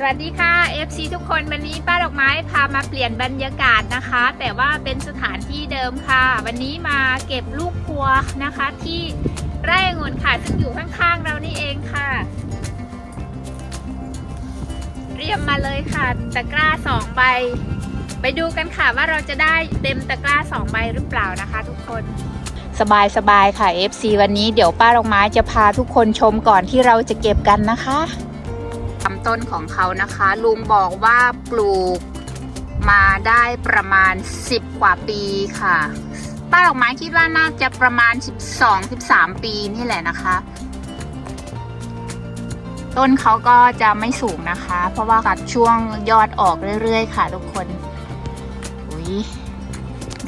สวัสดีค่ะ FC ทุกคนวันนี้ป้าดอกไม้พามาเปลี่ยนบรรยากาศนะคะ แต่ว่าเป็นสถานที่เดิมค่ะ วันนี้มาเก็บลูกครัวนะคะ ที่ไร่องุ่นค่ะซึ่งอยู่ข้างๆเรานี่เองค่ะเตรียมมาเลยค่ะ ตะกร้าสองใบ ไปดูกันค่ะว่าเราจะได้เต็มตะกร้าสองใบหรือเปล่านะคะทุกคนสบายสบายๆค่ะ FC วันนี้เดี๋ยวป้าดอกไม้จะพาทุกคนชมก่อนที่เราจะเก็บกันนะคะ ต้นของเขานะคะ ลุงบอกว่าปลูกมาได้ประมาณ 10 กว่าปีค่ะ ป้าดอกไม้คิดว่าน่าจะประมาณ 12-13 ปีนี่แหละนะคะ ต้นเขาก็จะไม่สูงนะคะ เพราะว่ากัดช่วงยอดออกเรื่อยๆ ค่ะทุกคนอุ้ย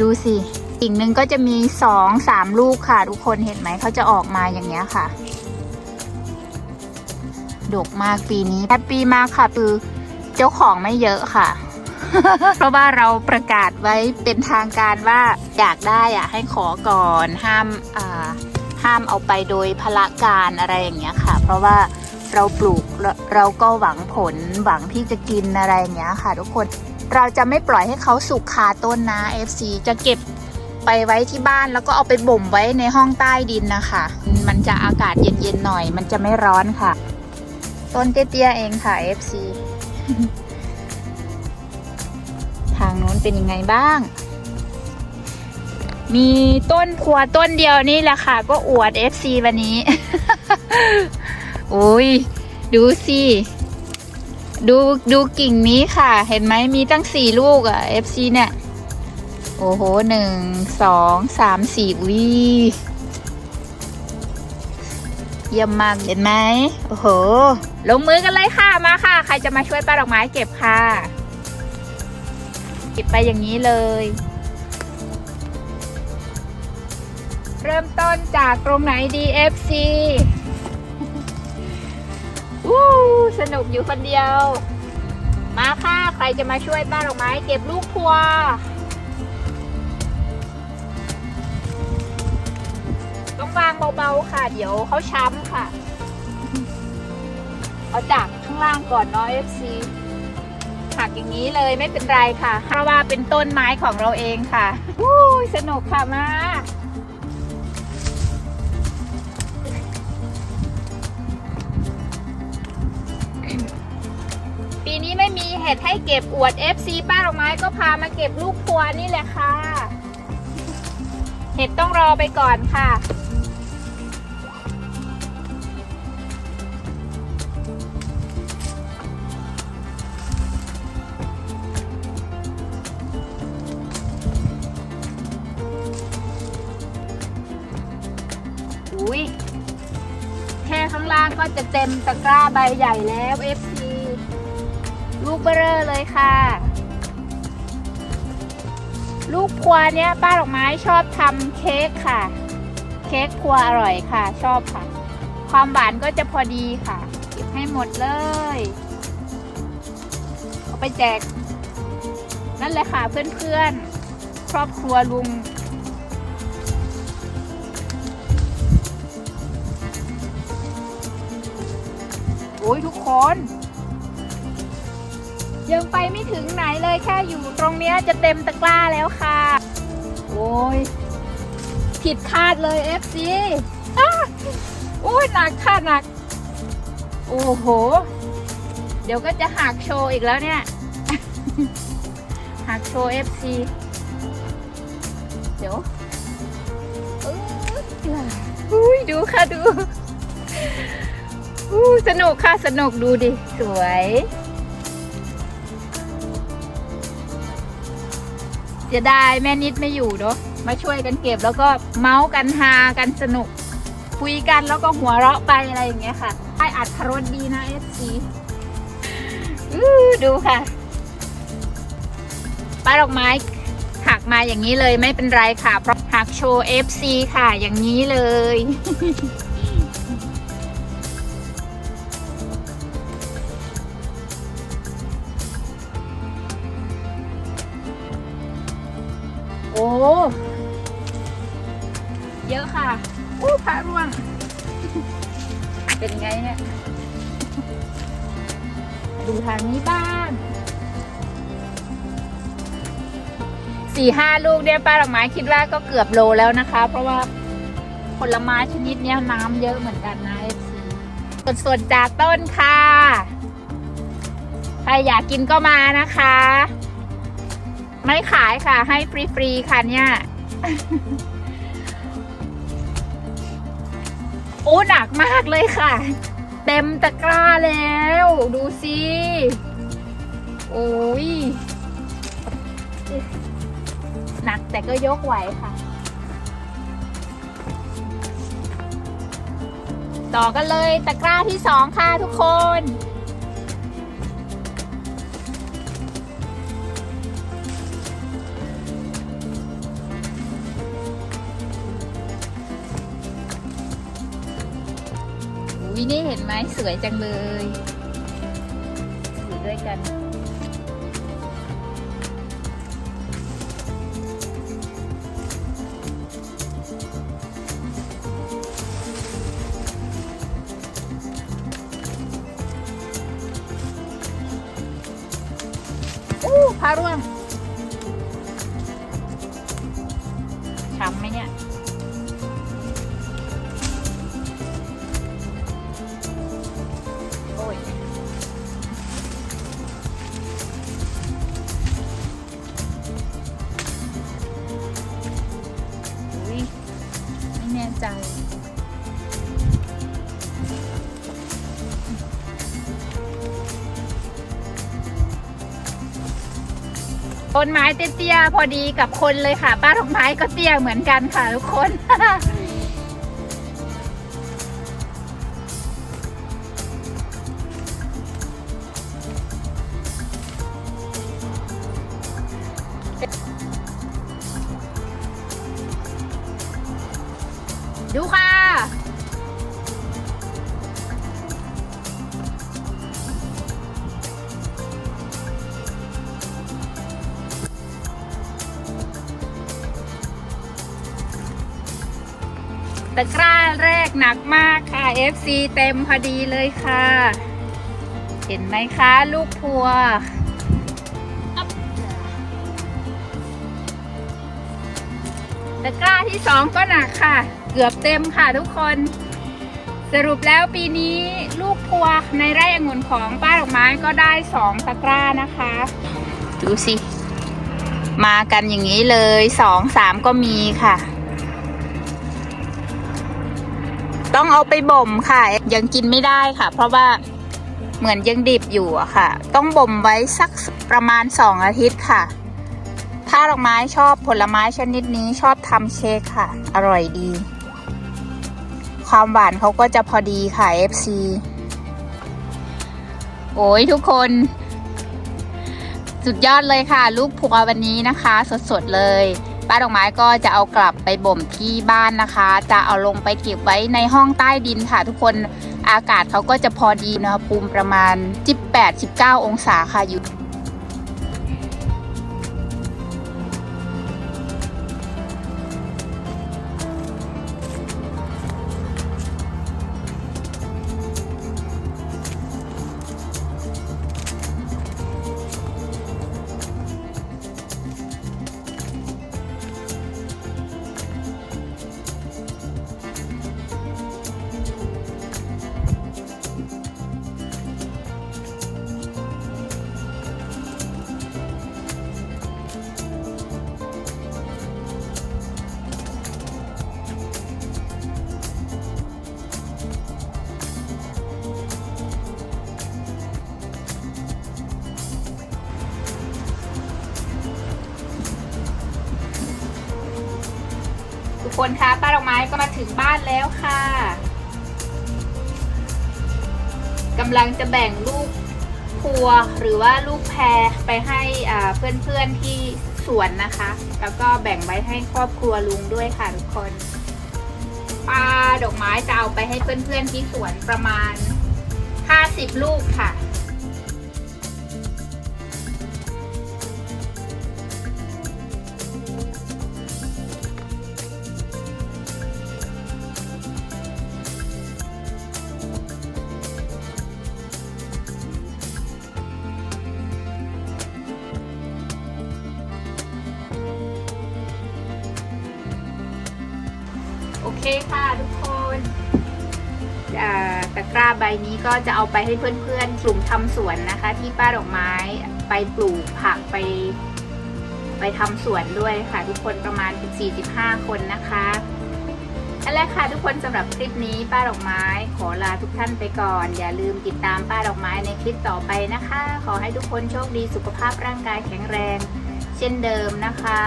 ดูสิกิ่งหนึ่งก็จะมีสองสามลูกค่ะ ทุกคนเห็นไหมเขาจะออกมาอย่างเงี้ยค่ะ ดกมากปีนี้แฮปปี้มากค่ะคือเจ้าของไม่เยอะค่ะ เพราะว่าเราประกาศไว้เป็นทางการว่าอยากได้อะให้ขอก่อนห้ามอ่าห้ามเอาไปโดยพละการอะไรอย่างเงี้ยค่ะ เพราะว่าเราปลูกเราก็หวังผลหวังที่จะกินอะไรอย่างเงี้ยค่ะ ทุกคนเราจะไม่ปล่อยให้เขาสุกคาต้นนะ FC จะเก็บไปไว้ที่บ้านแล้วก็เอาไปบ่มไว้ในห้องใต้ดินนะคะ มันจะอากาศเย็นๆหน่อย มันจะไม่ร้อนค่ะ ต้นเตี้ยๆเองค่ะ FC ทางนู้นเป็นยังไงบ้าง มีต้นพัวต้นเดียวนี่แหละค่ะ ก็อวด FC วันนี้ โอ้ย ดูสิดูดูกิ่งนี้ค่ะ เห็นไหมมีตั้งสี่ลูกอะ FC เนี่ย โอ้โหหนึ่งสองสามสี่วิ เยี่ยมมากเห็นไหมโอ้โห ลงมือกันเลยค่ะมาค่ะ ใครจะมาช่วยป้าดอกไม้เก็บค่ะ เก็บไปอย่างนี้เลย เริ่มต้นจากตรงไหนดี FC วู้สนุกอยู่คนเดียว มาค่ะ ใครจะมาช่วยป้าดอกไม้เก็บลูกพัว ต้องวางเบาๆค่ะ เดี๋ยวเขาช้ำค่ะ เอาจากข้างล่างก่อนเนาะ FC หักอย่างนี้เลยไม่เป็นไรค่ะ เพราะว่าเป็นต้นไม้ของเราเองค่ะวู้ยสนุกค่ะมาปีนี้ไม่มีเห็ดให้เก็บอวด FC ป้าดอกไม้ก็พามาเก็บลูกครัวนี่แหละค่ะ เห็ดต้องรอไปก่อนค่ะ ก็จะเต็มตะกร้าใบใหญ่แล้ว FC ลูกเบอเรอเลยค่ะ ลูกพวเนี้ยป้าดอกไม้ชอบทำเค้กค่ะ เค้กพวอร่อยค่ะ ชอบค่ะ ความหวานก็จะพอดีค่ะเก็บให้หมดเลยเอาไปแจก นั่นแหละค่ะเพื่อนๆครอบครัวลุง ยทุกคน ยังไปไม่ถึงไหนเลยแค่อยู่ตรงเนี้ยจะเต็มตะกร้าแล้วค่ะ โอ้ย ผิดคาดเลย f อ้าโอ้ยหนักค่ะหนัก โอ้โห เดี๋ยวก็จะหักโชว์อีกแล้วเนี่ยหักโชว์ FC เดี๋ยวอุ้ยดูค่ะดู สนุกค่ะ สนุกดูดิ สวย เสียดายแม่นิดไม่อยู่เนาะมาช่วยกันเก็บแล้วก็เมาส์กันฮากันสนุก คุยกันแล้วก็หัวเราะไปอะไรอย่างเงี้ยค่ะได้อัดรสดีนะเอฟซีอู้ดูค่ะป้าดอกไม้หักมาอย่างนี้เลยไม่เป็นไรค่ะ เพราะหักโชว์ FC ค่ะอย่างนี้เลย เยอะค่ะอู้พระร่วง เป็นไงเนี่ยดดูทางนี้บ้างสี่ห้าลูกเนี่ยป้าดอกไม้คิดว่าก็เกือบโลแล้วนะคะ เพราะว่าผลไม้ชนิดเนี้ยน้ำเยอะเหมือนกันนะเอฟซีสดๆจากต้นค่ะ ใครอยากกินก็มานะคะ ไม่ขายค่ะ ให้ฟรีๆค่ะเนี่ยโอ้หนักมากเลยค่ะ เต็มตะกร้าแล้ว ดูสิโอ้ยหนักแต่ก็ยกไหวค่ะ ต่อกันเลยตะกร้าที่สองค่ะทุกคน นี่เห็นไหมสวยจังเลยอยู่ด้วยกัน อู้พาร่วง นใจ ต้นไม้เตี้ยๆพอดีกับคนเลยค่ะ ป้าดอกไม้ก็เตี้ยเหมือนกันค่ะทุกคน ตะกร้าแรกหนักมากค่ะ FC เต็มพอดีเลยค่ะ เห็นไหมคะลูกพัวตะกร้าที่สองก็หนักค่ะ เกือบเต็มค่ะทุกคน สรุปแล้วปีนี้ลูกพัวในไร่องุ่นของป้าดอกไม้ก็ได้สองตะกร้านะคะ ดูสิ มากันอย่างนี้เลยสองสามก็มีค่ะ ต้องเอาไปบ่มค่ะ ยังกินไม่ได้ค่ะ เพราะว่าเหมือนยังดิบอยู่อะค่ะ ต้องบ่มไว้สักประมาณสองอาทิตย์ค่ะ ถ้าดอกไม้ชอบผลไม้ชนิดนี้ชอบทำเชคค่ะ อร่อยดี ความหวานเขาก็จะพอดีค่ะ FC โอ้ยทุกคน สุดยอดเลยค่ะ ลูกพัววันนี้นะคะ สดๆเลย ป้าดอกไม้ก็จะเอากลับไปบ่มที่บ้านนะคะ จะเอาลงไปเก็บไว้ในห้องใต้ดินค่ะ ทุกคนอากาศเขาก็จะพอดีอุณหภูมิประมาณ 18-19 องศาค่ะอยู่ ทุกคนคะป้าดอกไม้ก็มาถึงบ้านแล้วค่ะกำลังจะแบ่งลูกพัวหรือว่าลูกแพรไปให้อ่าเพื่อนๆที่สวนนะคะ แล้วก็แบ่งไว้ให้ครอบครัวลุงด้วยค่ะทุกคนป้าดอกไม้จะเอาไปให้เพื่อนๆที่สวนประมาณ 50 ลูกค่ะ เคค่ะทุกคนตะกร้าใบนี้ก็จะเอาไปให้เพื่อนๆ กลุ่มทำสวนนะคะ ที่ป้าดอกไม้ไปปลูกผักไป ไปทำสวนด้วยค่ะ ทุกคนประมาณ 45 คนนะคะนั่นแหละค่ะทุกคนสำหรับคลิปนี้ป้าดอกไม้ ขอลาทุกท่านไปก่อน อย่าลืมติดตามป้าดอกไม้ในคลิปต่อไปนะคะ ขอให้ทุกคนโชคดีสุขภาพร่างกายแข็งแรง เช่นเดิมนะคะ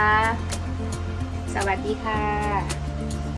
สวัสดีค่ะ